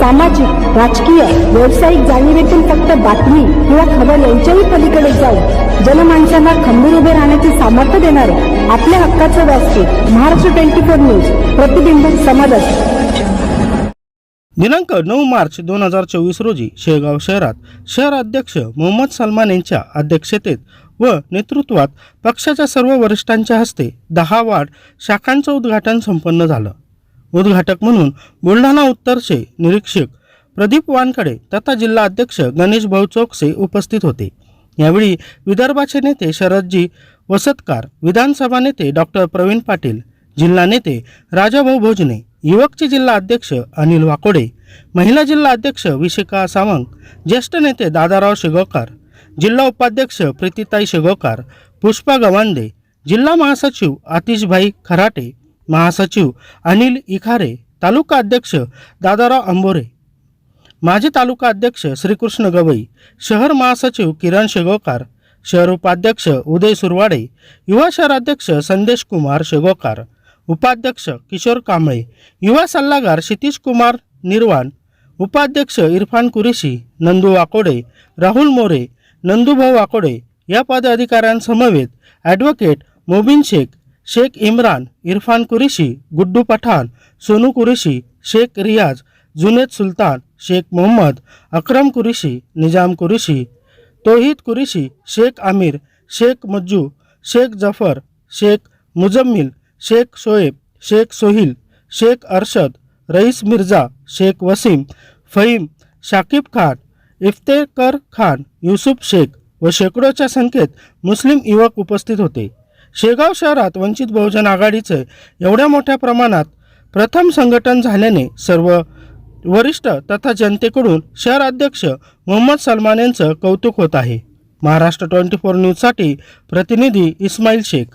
सामाजिक राजकीय व्यावसायिक जाणीवेतून फक्त बातमी किंवा खबर यांच्याही पलीकडे जाऊन जनमानसांना खंबीर उभे राहण्याचे सामर्थ्य देणारे आपल्या हक्काचं व्यासपीठ महाराष्ट्र ट्वेंटी फोर न्यूज प्रतिबिंब समाजात. दिनांक नऊ मार्च दोन हजार चोवीस रोजी शेगाव शहरात शहर अध्यक्ष मोहम्मद सलमान यांच्या अध्यक्षतेत व नेतृत्वात पक्षाच्या सर्व वरिष्ठांच्या हस्ते दहा वार्ड शाखांचं उद्घाटन संपन्न झालं. उद्घाटक म्हणून बुलढाणा उत्तरचे निरीक्षक प्रदीप वानकडे तथा जिल्हा अध्यक्ष गणेश भाऊ चोकसे उपस्थित होते. यावेळी विदर्भाचे नेते शरदजी वसतकार विधानसभा नेते डॉक्टर प्रवीण पाटील जिल्हा नेते राजाभाऊ भोजने युवकचे जिल्हा अध्यक्ष अनिल वाकोडे महिला जिल्हा अध्यक्ष विशिका सावंत ज्येष्ठ नेते दादाराव शेगोकार जिल्हा उपाध्यक्ष प्रीतिताई शेगोकार पुष्पा गवांदे जिल्हा महासचिव आतिशभाई खराटे महासचिव अनिल इखारे तालुका अध्यक्ष दादाराव अंबोरे माजी तालुका अध्यक्ष श्रीकृष्ण गवई शहर महासचिव किरण शेगोकार शहर उपाध्यक्ष उदय सुरवाडे युवा शहराध्यक्ष संदेश कुमार शेगोकार उपाध्यक्ष किशोर कांबळे युवा सल्लागार क्षितिश कुमार निर्वाण उपाध्यक्ष इरफान कुरेशी नंदू वाकोडे राहुल मोरे नंदूभाऊ वाकोडे या पदाधिकाऱ्यांसमवेत ॲडव्होकेट मोबिन शेख शेख इम्रान इरफान कुरेशी गुड्डू पठाण सोनू कुरेशी शेख रियाज जुनेद सुलतान शेख मोहम्मद अक्रम कुरेशी निजाम कुरेशी तोहिद कुरेशी शेख आमिर शेख मज्जू शेख जफर शेख मुजम्मिल शेख शोएब शेख सोहिल शेख अरशद रईस मिर्झा शेख वसीम फहीम शाकिब खान इफ्तेकर खान युसुफ शेख व शेकडोच्या संख्येत मुस्लिम युवक उपस्थित होते. शेगाव शहरात वंचित बहुजन आघाडीचे एवढ्या मोठ्या प्रमाणात प्रथम संघटन झाल्याने सर्व वरिष्ठ तथा जनतेकडून शहर अध्यक्ष मोहम्मद सलमान यांचं कौतुक होत आहे. महाराष्ट्र ट्वेंटी फोर न्यूजसाठी प्रतिनिधी इस्माईल शेख.